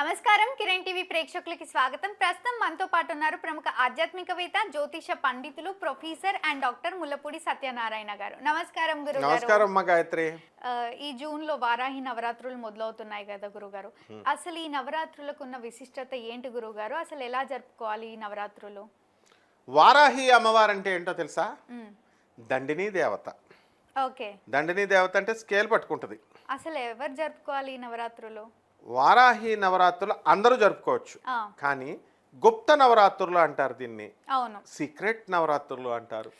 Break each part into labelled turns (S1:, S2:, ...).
S1: నమస్కారం. కిరణ్ టీవీ ప్రేక్షకులకి స్వాగతం. ప్రస్తుతం మనతో పాటు ఉన్నారు ప్రముఖ ఆధ్యాత్మికవేత్త జ్యోతిష పండితులు professor and doctor Mullapudi Satyanarayana garu. నమస్కారం గురుగారు.
S2: నమస్కారం గాయత్రి.
S1: ఈ జూన్లో వారాహి నవరాత్రులు మొదలవుతున్నాయి కదా గురుగారు. అసలు ఈ నవరాత్రులకు ఉన్న విశిష్టత ఏంటి గురుగారు? అసలు ఎలా జరుపుకోవాలి ఈ నవరాత్రులు?
S2: వారాహి అమ్మవారు అంటే ఏంటో తెలుసా? దండిని దేవత.
S1: ఓకే.
S2: దండిని దేవత అంటే స్కేల్ పట్టుకుంటుంది.
S1: అసలు ఎవరు జరుపుకోవాలి ఈ నవరాత్రులు?
S2: వారాహి నవరాత్రులు అందరూ జరుపుకోవచ్చు. కానీ గుప్త నవరాత్రులు అంటారు దీన్ని. సీక్రెట్ నవరాత్రులు అంటారు.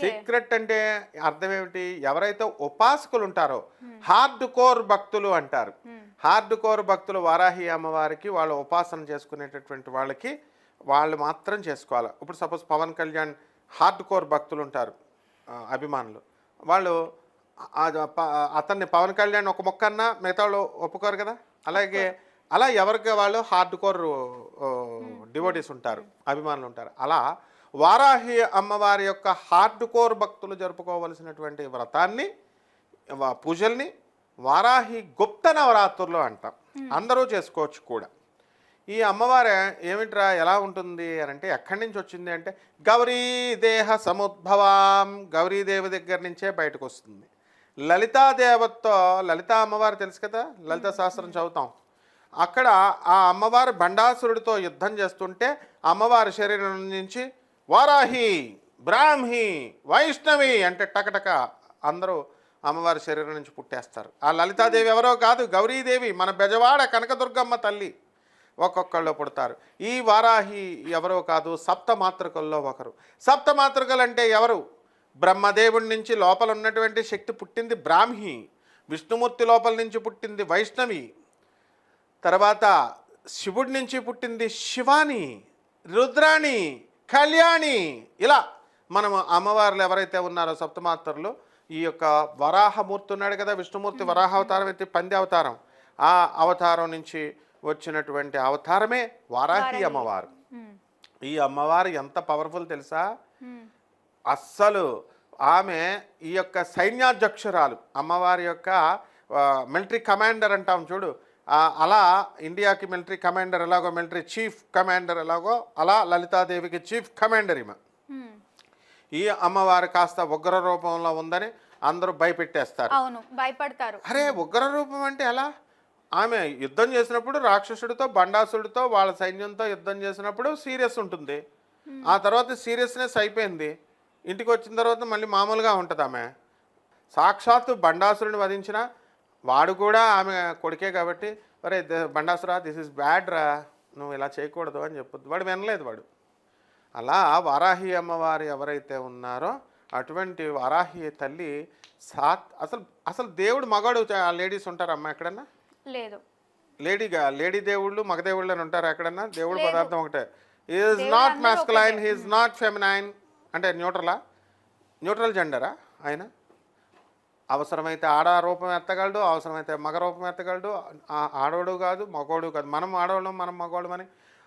S2: సీక్రెట్ అంటే అర్థం ఏమిటి? ఎవరైతే ఉపాసకులు ఉంటారో హార్డ్ కోర్ భక్తులు అంటారు. హార్డ్ కోర్ భక్తులు వారాహి అమ్మవారికి వాళ్ళు ఉపాసన చేసుకునేటటువంటి వాళ్ళకి వాళ్ళు మాత్రం చేసుకోవాలి. ఇప్పుడు suppose Pawan Kalyan hardcore భక్తులు ఉంటారు అభిమానులు. వాళ్ళు అతన్ని పవన్ కళ్యాణ్ ఒక మొక్క అన్నా మిగతా వాళ్ళు ఒప్పుకోరు కదా? అలాగే అలా ఎవరికి వాళ్ళు హార్డ్ కోర్ డివోటీస్ ఉంటారు అభిమానులు ఉంటారు. అలా వారాహి అమ్మవారి యొక్క హార్డ్ కోర్ భక్తులు జరుపుకోవలసినటువంటి వ్రతాన్ని పూజల్ని వారాహి గుప్త నవరాత్రులు అంటాం. అందరూ చేసుకోవచ్చు కూడా. ఈ అమ్మవారు ఏమిట్రా ఎలా ఉంటుంది అని అంటే ఎక్కడి నుంచి వచ్చింది అంటే గౌరీ దేహ సముద్భవాం గౌరీదేవి దగ్గర నుంచే బయటకు వస్తుంది. లలితాదేవతతో లలితా అమ్మవారు తెలుసు కదా? లలిత శాస్త్రం చదువుతాం. అక్కడ ఆ అమ్మవారు బండాసురుడితో యుద్ధం చేస్తుంటే అమ్మవారి శరీరం నుంచి వారాహి బ్రాహ్మి వైష్ణవి అంటే టకటక అందరూ అమ్మవారి శరీరం నుంచి పుట్టేస్తారు. ఆ లలితాదేవి ఎవరో కాదు గౌరీదేవి మన బెజవాడ కనకదుర్గమ్మ తల్లి ఒక్కొక్కళ్ళు పుడతారు. ఈ వారాహి ఎవరో కాదు సప్త మాతృకల్లో ఒకరు. సప్త మాతృకలు అంటే ఎవరు? బ్రహ్మదేవుడి నుంచి లోపల ఉన్నటువంటి శక్తి పుట్టింది బ్రాహ్మి విష్ణుమూర్తి లోపల నుంచి పుట్టింది వైష్ణవి తర్వాత శివుడి నుంచి పుట్టింది శివాని రుద్రాణి కళ్యాణి. ఇలా మనం అమ్మవార్లు ఎవరైతే ఉన్నారో సప్తమాతరులు ఈ యొక్క వరాహమూర్తి ఉన్నాడు కదా విష్ణుమూర్తి వరాహ అవతారం అయితే పంది అవతారం. ఆ అవతారం నుంచి వచ్చినటువంటి అవతారమే వారాహి అమ్మవారు. ఈ అమ్మవారు ఎంత పవర్ఫుల్ తెలుసా? అస్సలు ఆమె ఈ యొక్క సైన్యాధ్యక్షురాలు అమ్మవారి యొక్క మిలిటరీ కమాండర్ అంటాం చూడు. అలా ఇండియాకి మిలిటరీ కమాండర్ ఎలాగో మిలిటరీ చీఫ్ కమాండర్ ఎలాగో అలా లలితాదేవికి చీఫ్ కమాండర్ ఈమె. ఈ అమ్మవారు కాస్త ఉగ్ర రూపంలో ఉందని అందరూ భయపెట్టేస్తారు.
S1: అవును భయపడతారు.
S2: అరే ఉగ్ర రూపం అంటే ఎలా? ఆమె యుద్ధం చేసినప్పుడు రాక్షసుడితో బండాసుడితో వాళ్ళ సైన్యంతో యుద్ధం చేసినప్పుడు సీరియస్ ఉంటుంది. ఆ తర్వాత సీరియస్నెస్ అయిపోయింది. ఇంటికి వచ్చిన తర్వాత మళ్ళీ మామూలుగా ఉంటుంది ఆమె. సాక్షాత్తు బండాసురుని వధించిన వాడు కూడా ఆమె కొడుకే కాబట్టి the- Bhandasura this is bad రా నువ్వు ఇలా చేయకూడదు అని చెప్పొద్దు. వాడు వినలేదు వాడు. అలా వారాహి అమ్మవారు ఎవరైతే ఉన్నారో అటువంటి వారాహి తల్లి సాత్ అసలు అసలు దేవుడు మగాడు లేడీస్ ఉంటారు అమ్మ ఎక్కడన్నా?
S1: లేదు.
S2: లేడీగా లేడీ దేవుళ్ళు మగ దేవుళ్ళు అని ఉంటారు ఎక్కడన్నా? దేవుడు. పదార్థం ఒకటే. ఈజ్
S1: దేవుడు
S2: not masculine. He is not feminine అంటే న్యూట్రలా? న్యూట్రల్ జెండరా ఆయన? అవసరమైతే ఆడ రూపం ఎత్తగలడు అవసరమైతే మగ రూపం ఎత్తగలడు ఆడోడు కాదు మగోడు కాదు. మనం ఆడవాళ్ళం మనం మగవాళ్ళం అని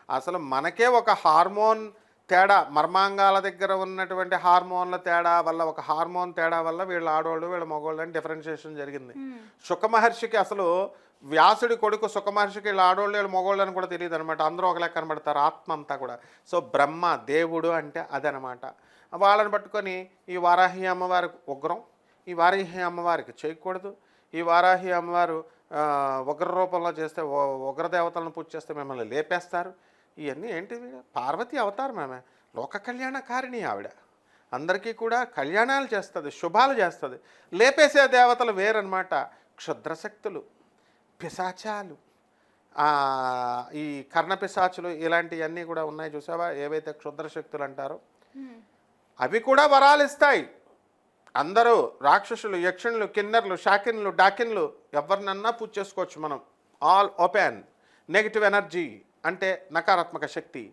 S2: అసలు మనకే ఒక హార్మోన్ తేడా మర్మాంగాల దగ్గర ఉన్నటువంటి హార్మోన్ల తేడా వల్ల ఒక హార్మోన్ తేడా వల్ల వీళ్ళు ఆడవాళ్ళు వీళ్ళ మగవాళ్ళు అని డిఫరెన్షియేషన్ జరిగింది. సుఖమహర్షికి అసలు వ్యాసుడి కొడుకు సుఖమహర్షికి వీళ్ళు ఆడవాళ్ళు వీళ్ళు అని కూడా తెలియదు అనమాట అందరూ ఒకలే కనబడతారు. ఆత్మ అంతా కూడా. సో బ్రహ్మ దేవుడు అంటే అదనమాట. వాళ్ళని పట్టుకొని ఈ వారాహి అమ్మవారి ఉగ్రం. ఈ వారాహి అమ్మవారికి చేయకూడదు. ఈ వారాహి అమ్మవారు ఉగ్ర రూపంలో చేస్తే ఉగ్రదేవతలను ఉగ్ర దేవతలను పూజ చేస్తే మిమ్మల్ని లేపేస్తారు. ఇవన్నీ ఏంటి పార్వతి అవతారం ఆమె. లోక కళ్యాణకారిణి ఆవిడ. అందరికీ కూడా కళ్యాణాలు చేస్తుంది శుభాలు చేస్తుంది. లేపేసే దేవతలు వేరనమాట క్షుద్రశక్తులు. పిశాచాలు. ఈ కర్ణ పిశాచులు ఇలాంటివన్నీ కూడా ఉన్నాయి చూసావా? ఏవైతే క్షుద్రశక్తులు అంటారో.
S1: మ్,
S2: అవి కూడా వరాలు ఇస్తాయి. అందరూ రాక్షసులు యక్షులు కిన్నర్లు షాకిన్లు డాకిన్లు ఎవరినన్నా పూజ చేసుకోవచ్చు మనం. ఆల్ ఓపెన్ నెగిటివ్ ఎనర్జీ అంటే నకారాత్మక శక్తి.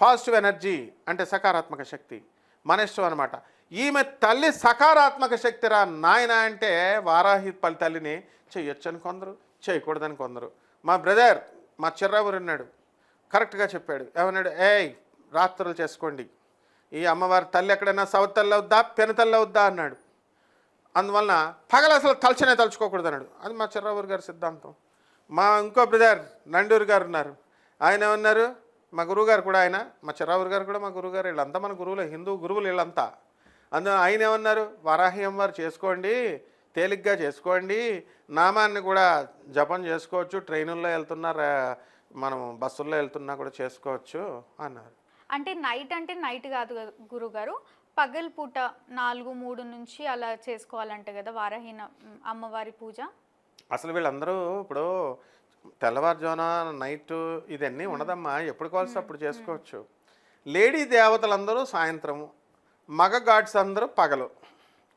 S2: పాజిటివ్ ఎనర్జీ అంటే సకారాత్మక శక్తి. మన ఇష్టం అనమాట ఈమె తల్లి సకారాత్మక శక్తి రా నాయన అంటే వారాహి పల్లి తల్లిని చేయొచ్చని కొందరు. చేయకూడదని కొందరు. మా బ్రదర్ మా చిర్రావురు ఉన్నాడు కరెక్ట్గా చెప్పాడు. ఏమన్నాడు? ఏయ్ రాత్రులు చేసుకోండి. ఈ అమ్మవారి తల్లి ఎక్కడైనా సవతల్లి అవుద్దా పెనతల్లి అవుద్దా అన్నాడు. అందువలన పగలు అసలు తలచనే తలుచుకోకూడదు అన్నాడు అది మా చిర్రావురు గారి సిద్ధాంతం. మా ఇంకో బ్రదర్ నండూరు గారు ఉన్నారు. ఆయన ఏమన్నారు? మా గురువు గారు కూడా ఆయన మా చిరావురు గారు కూడా మా గురువుగారు. వీళ్ళంతా మన గురువులు హిందూ గురువులు వీళ్ళంతా. అందులో ఆయన ఏమన్నారు? వారాహి అమ్మవారు చేసుకోండి. తేలిగ్గా చేసుకోండి. నామాన్ని కూడా జపం చేసుకోవచ్చు. ట్రైనుల్లో వెళ్తున్నారు మనం బస్సుల్లో వెళ్తున్నా కూడా చేసుకోవచ్చు అన్నారు.
S1: అంటే నైట్ అంటే నైట్ కాదు గురుగారు. పగల్ పూట నాలుగు మూడు నుంచి అలా చేసుకోవాలంట కదా వారాహిన అమ్మవారి పూజ?
S2: అసలు వీళ్ళందరూ ఇప్పుడు తెల్లవారుజామున నైట్ ఇదన్నీ ఉండదమ్మా. ఎప్పుడు కావాల్సి అప్పుడు చేసుకోవచ్చు. లేడీ దేవతలందరూ సాయంత్రము మగ గాడ్స్ అందరూ పగలు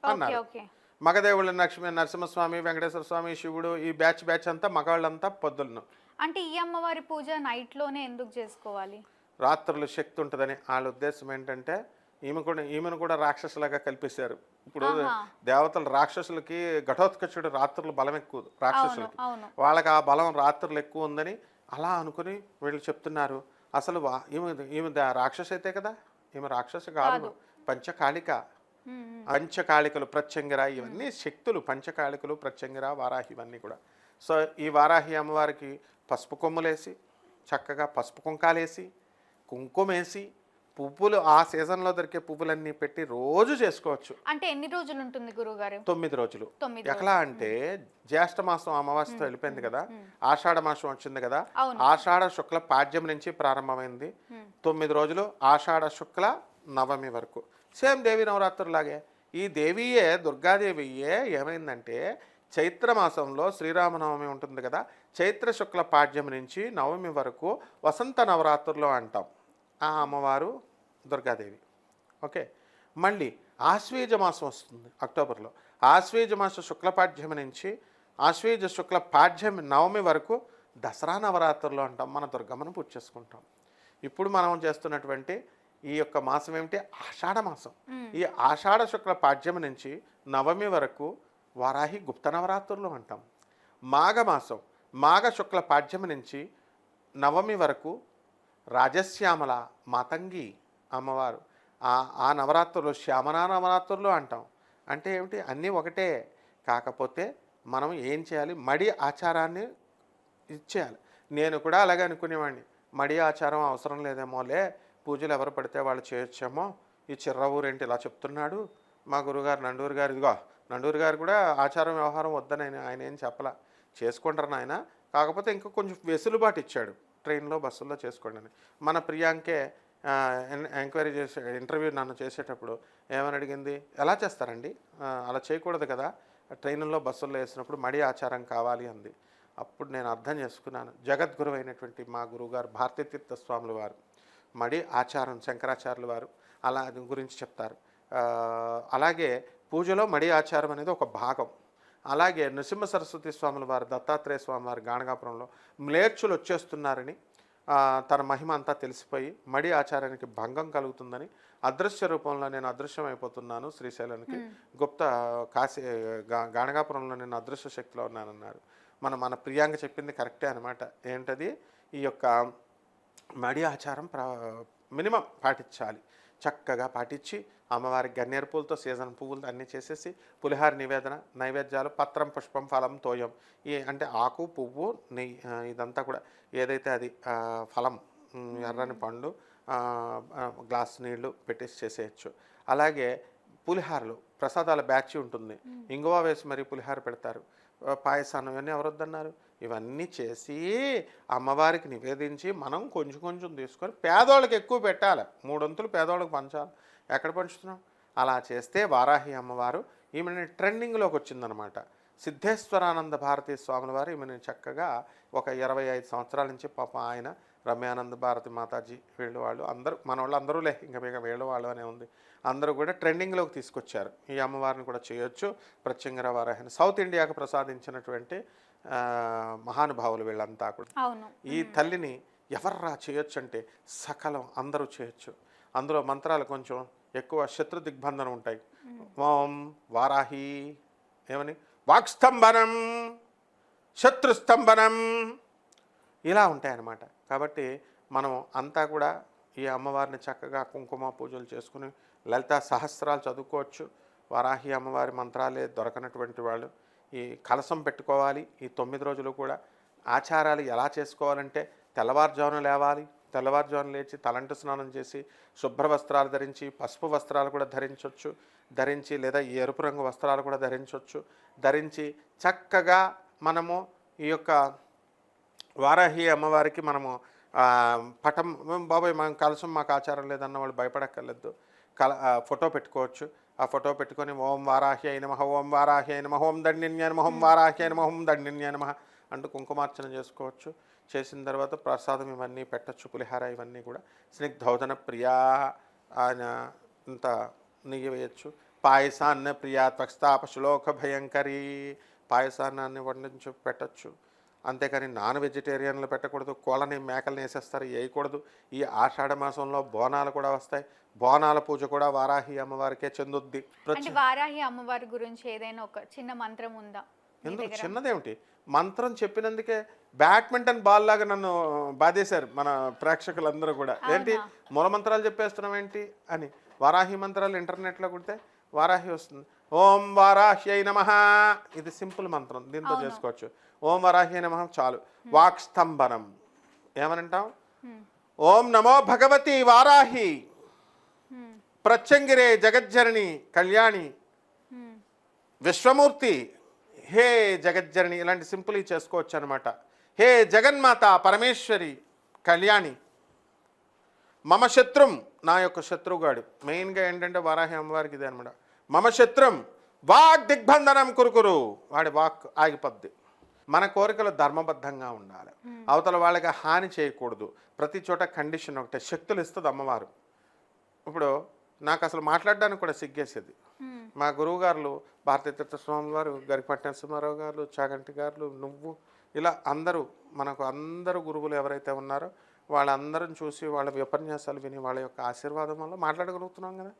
S2: అన్నారు.
S1: ఓకే.
S2: మగదేవుళ్ళు లక్ష్మీ నరసింహస్వామి వెంకటేశ్వర స్వామి శివుడు ఈ బ్యాచ్ బ్యాచ్ అంతా మగవాళ్ళంతా పొద్దులను
S1: అంటే ఈ అమ్మవారి పూజ నైట్లోనే ఎందుకు చేసుకోవాలి?
S2: రాత్రులు శక్తి ఉంటుందని వాళ్ళ ఉద్దేశం ఏంటంటే ఈమె కూడా ఈమెను కూడా రాక్షసులాగా కల్పిస్తారు ఇప్పుడు. దేవతలు రాక్షసులకి ఘటోత్కచుడు రాత్రులు బలం ఎక్కువ రాక్షసులకి. వాళ్ళకి ఆ బలం రాత్రులు ఎక్కువ ఉందని అలా అనుకుని వీళ్ళు చెప్తున్నారు. అసలు వా- ఈమె ఈమె దా- రాక్షస అయితే కదా? ఈమె రాక్షస కాదు. పంచకాళిక. పంచకాళికలు ప్రత్యంగిర ఇవన్నీ శక్తులు పంచకాళికలు ప్రత్యంగిర వారాహి ఇవన్నీ కూడా. సో ఈ వారాహి అమ్మవారికి పసుపు కొమ్ములేసి చక్కగా పసుపు కుంకాలేసి కుంకుమేసి పువ్వులు ఆ సీజన్లో దొరికే పువ్వులన్నీ పెట్టి రోజు చేసుకోవచ్చు.
S1: అంటే ఎన్ని రోజులు ఉంటుంది గురుగారు
S2: తొమ్మిది రోజులు. ఎట్లా అంటే జ్యేష్ఠ మాసం అమావాస్యతో వెళ్ళిపోయింది కదా ఆషాఢ మాసం వచ్చింది కదా. ఆషాఢ శుక్ల పాడ్యం నుంచి ప్రారంభమైంది. తొమ్మిది రోజులు ఆషాఢ శుక్ల నవమి వరకు. సేమ్ దేవి నవరాత్రులాగే. ఈ దేవియే దుర్గాదేవియే ఏమైందంటే చైత్రమాసంలో శ్రీరామనవమి ఉంటుంది కదా చైత్ర శుక్ల పాడ్యం నుంచి నవమి వరకు వసంత నవరాత్రులు అంటాం. ఆ అమ్మవారు దుర్గాదేవి. ఓకే? మళ్ళీ ఆశ్వేజ మాసం వస్తుంది అక్టోబర్లో. ఆశ్వేజ మాస శుక్లపాఠ్యం నుంచి ఆశ్వేజ శుక్ల పాఠ్యం నవమి వరకు దసరా నవరాత్రులు అంటాం. మన దుర్గమ్మను పూజ చేసుకుంటాం. ఇప్పుడు మనం చేస్తున్నటువంటి ఈ యొక్క మాసం ఏమిటి? ఆషాఢ మాసం. ఈ ఆషాఢ శుక్ల పాఠ్యం నుంచి నవమి వరకు వారాహి గుప్త నవరాత్రులు అంటాం. మాఘమాసం మాఘ శుక్ల పాఠ్యం నుంచి నవమి వరకు రాజశ్యామల మాతంగి అమ్మవారు. ఆ ఆ నవరాత్రులు శ్యామనా నవరాత్రులు అంటాం. అంటే ఏమిటి? అన్నీ ఒకటే. కాకపోతే మనం ఏం చేయాలి? మడి ఆచారాన్ని ఇచ్చేయాలి. నేను కూడా అలాగే అనుకునేవాడిని. మడి ఆచారం అవసరం లేదేమోలే. పూజలు ఎవరు పడితే వాళ్ళు చేయొచ్చేమో. ఈ చిర్ర ఊరేంటి ఇలా చెప్తున్నాడు. మా గురుగారు నండూరు గారు ఇదిగో నండూరు గారు కూడా ఆచారం వ్యవహారం వద్దని ఆయన ఏం చెప్పలా. చేసుకుంటారు నాయన. కాకపోతే ఇంకా కొంచెం వెసులుబాటు ఇచ్చాడు. ట్రైన్లో బస్సుల్లో చేసుకోండి అని. మన ప్రియాంకే ఎంక్వైరీ చేసే ఇంటర్వ్యూ నన్ను చేసేటప్పుడు ఏమని అడిగింది? ఎలా చేస్తారండి? అలా చేయకూడదు కదా. ట్రైన్లో బస్సుల్లో వేసినప్పుడు మడి ఆచారం కావాలి అంది. అప్పుడు నేను అర్థం చేసుకున్నాను. జగద్గురు అయినటువంటి మా గురువుగారు భారతీతీర్థ స్వాముల వారు. మడి ఆచారం శంకరాచార్యుల వారు అలా గురించి చెప్తారు. అలాగే పూజలో మడి ఆచారం అనేది ఒక భాగం. అలాగే నృసింహ సరస్వతి స్వాముల వారు దత్తాత్రేయ స్వామి వారు గాణగాపురంలో మ్లేచ్చులు వచ్చేస్తున్నారని తన మహిమ అంతా తెలిసిపోయి మడి ఆచారానికి భంగం కలుగుతుందని అదృశ్య రూపంలో నేను అదృశ్యం అయిపోతున్నాను శ్రీశైలానికి గుప్త కాశీ గాణగాపురంలో నేను అదృశ్య శక్తిలో ఉన్నానన్నారు మన మన ప్రియాంక చెప్పింది కరెక్టే అనమాట ఏంటది? ఈ యొక్క మడి ఆచారం ప్ర మినిమం పాటించాలి. చక్కగా పాటించి అమ్మవారికి గన్నేరు పూలతో సీజన్ పువ్వులతో అన్నీ చేసేసి పులిహార నివేదన నైవేద్యాలు పత్రం పుష్పం ఫలం తోయం ఈ అంటే ఆకు పువ్వు నెయ్యి ఇదంతా కూడా ఏదైతే అది ఫలం ఎర్రని పండు గ్లాస్ నీళ్ళు పెట్టేసి చేసేయచ్చు. అలాగే పులిహారలు ప్రసాదాల బ్యాచ్ ఉంటుంది. ఇంగువ వేసి మరీ పులిహార పెడతారు. ఆ, పాయసాన్ని ఇవన్నీ ఎవరొద్దన్నారు? ఇవన్నీ చేసి అమ్మవారికి నివేదించి మనం కొంచెం కొంచెం తీసుకొని పేదవాళ్ళకి ఎక్కువ పెట్టాలి. మూడొంతులు పేదవాళ్ళకి పంచాలి. ఎక్కడ పంచుతున్నాం? అలా చేస్తే వారాహి అమ్మవారు ఈమెని ట్రెండింగ్లోకి వచ్చిందనమాట. సిద్ధేశ్వరానంద భారతీ స్వాముల వారు ఈమెను చక్కగా ఒక ఇరవై ఐదు సంవత్సరాల నుంచి పాప ఆయన రమ్యానంద భారతి మాతాజీ వీళ్ళు వాళ్ళు. అందరూ మన వాళ్ళు అందరూ లే ఇంకా ఇక వీళ్ళు వాళ్ళు అనే ఉంది. అందరూ కూడా ట్రెండింగ్లోకి తీసుకొచ్చారు. ఈ అమ్మవారిని కూడా చేయొచ్చు. ప్రత్యంగర వారాహిని సౌత్ ఇండియాకు ప్రసాదించినటువంటి మహానుభావులు వీళ్ళంతా కూడా. ఈ తల్లిని ఎవర్రా చేయొచ్చు అంటే సకలం అందరూ చేయొచ్చు. అందులో మంత్రాలు కొంచెం ఎక్కువ శత్రు దిగ్బంధనం ఉంటాయి. ఓం వారాహి ఏమని? వాక్స్తంభనం శత్రుస్తంభనం ఇలా ఉంటాయన్నమాట. కాబట్టి మనం అంతా కూడా ఈ అమ్మవారిని చక్కగా కుంకుమ పూజలు చేసుకుని లలిత సహస్రాలు చదువుకోవచ్చు. వారాహి అమ్మవారి మంత్రాలే దొరకనటువంటి వాళ్ళు. ఈ కలసం పెట్టుకోవాలి. ఈ తొమ్మిది రోజులు కూడా ఆచారాలు ఎలా చేసుకోవాలంటే తెల్లవారుజామున లేవాలి. తెల్లవారుజామున లేచి తలంటు స్నానం చేసి శుభ్ర వస్త్రాలు ధరించి పసుపు వస్త్రాలు కూడా ధరించవచ్చు ధరించి లేదా ఎరుపు రంగు వస్త్రాలు కూడా ధరించవచ్చు ధరించి చక్కగా మనము ఈ యొక్క వారాహి అమ్మవారికి మనము పటం బాబాయ్ మనం కలసం మాకు ఆచారం లేదన్న వాళ్ళు భయపడక్కర్లేదు. కల ఫోటో పెట్టుకోవచ్చు. ఆ ఫోటో పెట్టుకొని ఓం వారాహి అయిన మహ ఓం వారాహి అయిన మహ ఓం దండిన్య ఓం వారాహి అయిన మహ ఓం దండిన్య అంటూ కుంకుమార్చన చేసుకోవచ్చు. చేసిన తర్వాత ప్రసాదం ఇవన్నీ పెట్టచ్చు పులిహార ఇవన్నీ కూడా. స్నిగ్ధౌదన ప్రియా ఆయన ఇంత నెయ్యి వేయచ్చు పాయసాన్న ప్రియా త్వక్స్తాప శ్లోక భయంకరీ పాయసాన్నాన్ని వండించి పెట్టచ్చు. అంతేకాని నాన్ వెజిటేరియన్లు పెట్టకూడదు కోళ్ళని మేకల్ని వేసేస్తారు వేయకూడదు. ఈ ఆషాఢ మాసంలో బోనాలు కూడా వస్తాయి. బోనాల పూజ కూడా వారాహి అమ్మవారికే చెందుద్ది.
S1: అంటే వారాహి అమ్మవారి గురించి ఏదైనా ఒక చిన్న మంత్రం ఉందా
S2: ఎందుకు? చిన్నదేమిటి? మంత్రం చెప్పినందుకే బ్యాడ్మింటన్ బాల్ లాగా నన్ను బాధేశారు మన ప్రేక్షకులందరూ కూడా. ఏంటి? మూల మంత్రాలు చెప్పేస్తున్నాం ఏంటి అని. వారాహి మంత్రాలు ఇంటర్నెట్లో కొడితే వారాహి వస్తుంది. ఓం వారాహి అయి నమ. ఇది సింపుల్ మంత్రం. దీంతో చేసుకోవచ్చు. ఓం వారాహి నమ. చాలు. వాక్ స్తంభనం ఏమనంటాం? ఓం నమో భగవతి వారాహి. ప్రత్యంగిరే జగజ్జరణి కళ్యాణి. విశ్వమూర్తి. హే జగజ్జరణి ఇలాంటి సింపుల్ చేసుకోవచ్చు అనమాట హే జగన్మాత పరమేశ్వరి కళ్యాణి. మమ శత్రుం. నా యొక్క శత్రువుగాడు మెయిన్గా ఏంటంటే వారాహి అమ్మవారికి ఇదే అనమాట మమ శత్రుం. వాక్ దిగ్బంధనం కురుకురు. వాడి వాక్ ఆగిపోద్ది. మన కోరికలు ధర్మబద్ధంగా ఉండాలి. అవతల వాళ్ళకి హాని చేయకూడదు. ప్రతి చోట కండిషన్ ఒకటే. శక్తులు ఇస్తుంది అమ్మవారు. ఇప్పుడు నాకు అసలు మాట్లాడడానికి కూడా సిగ్గేసేది. మా గురువుగారులు భారతీయ తీర్థ స్వామి వారు గరిపట్న నరసింహారావు గారు చాగంటి గారు నువ్వు ఇలా అందరూ మనకు అందరూ గురువులు ఎవరైతే ఉన్నారో వాళ్ళందరం చూసి వాళ్ళ ఉపన్యాసాలు విని వాళ్ళ యొక్క ఆశీర్వాదం వల్ల మాట్లాడగలుగుతున్నాం కదా.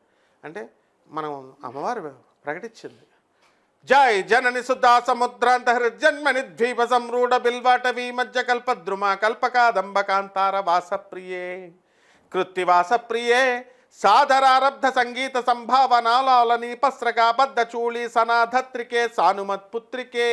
S2: అంటే మనం అమ్మవారు ప్రకటించింది. జై జనని సుధా సముద్రాంత హృజన్మని ద్వీప సంరూఢ బిల్వాటవీ మధ్య కల్పద్రుమ కల్పకాదంబకాంతార వాసప్రియే. కృత్తి వాసప్రియే సాధరారబ్ధ సంగీత సంభావనాలని బద్ధ చూళి సనాధత్రికే సానుమత్ పుత్రికే.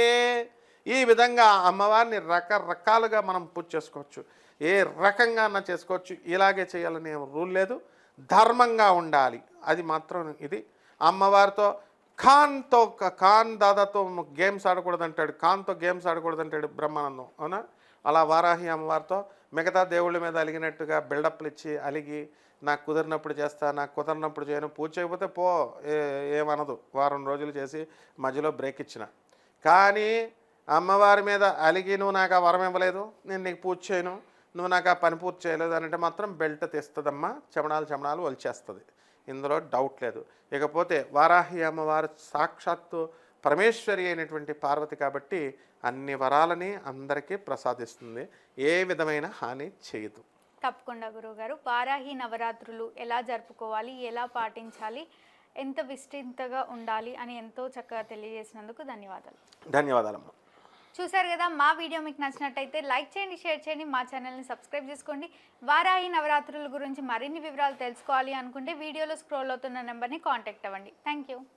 S2: ఈ విధంగా అమ్మవారిని రకరకాలుగా మనం పూజ చేసుకోవచ్చు. ఏ రకంగా అన్నా చేసుకోవచ్చు. ఇలాగే చేయాలనే రూల్ లేదు. ధర్మంగా ఉండాలి. అది మాత్రం ఇది. అమ్మవారితో ఖాన్తో ఖాన్ దాదాతో గేమ్స్ ఆడకూడదు అంటాడు ఖాన్తో గేమ్స్ ఆడకూడదు అంటాడు బ్రహ్మానందం అవునా? అలా వారాహి అమ్మవారితో మిగతా దేవుళ్ళ మీద అలిగినట్టుగా బిల్డప్లు ఇచ్చి అలిగి నాకు కుదిరినప్పుడు చేస్తా నాకు కుదరినప్పుడు చేయను పూజ చేయకపోతే పో ఏమనదు. వారం రోజులు చేసి మధ్యలో బ్రేక్ ఇచ్చిన. కానీ అమ్మవారి మీద అలిగి నువ్వు నాకు ఆ వరం ఇవ్వలేదు నేను నీకు పూజ చేయను నువ్వు నాకు ఆ పని పూర్తి చేయలేదు అని అంటే మాత్రం బెల్ట్ తెస్తుందమ్మా చెమడాలు చెమడాలు వలిచేస్తుంది ఇందులో డౌట్ లేదు. ఇకపోతే వారాహి అమ్మవారు సాక్షాత్తు పరమేశ్వరి అయినటువంటి పార్వతి కాబట్టి అన్ని వరాలని అందరికీ ప్రసాదిస్తుంది. ఏ విధమైన హాని చేయదు.
S1: తప్పకుండా గురువుగారు. వారాహి నవరాత్రులు ఎలా జరుపుకోవాలి ఎలా పాటించాలి ఎంత విస్తృతంగా ఉండాలి అని ఎంతో చక్కగా తెలియజేసినందుకు ధన్యవాదాలు.
S2: ధన్యవాదాలమ్మా.
S1: చూశారు కదా మా వీడియో మీకు నచ్చినట్టయితే లైక్ చేయండి షేర్ చేయండి మా ఛానల్ని సబ్స్క్రైబ్ చేసుకోండి. వారాహి నవరాత్రుల గురించి మరిన్ని వివరాలు తెలుసుకోవాలి అనుకుంటే వీడియోలో స్క్రోల్ అవుతున్న నెంబర్ని కాంటాక్ట్ అవ్వండి. Thank you.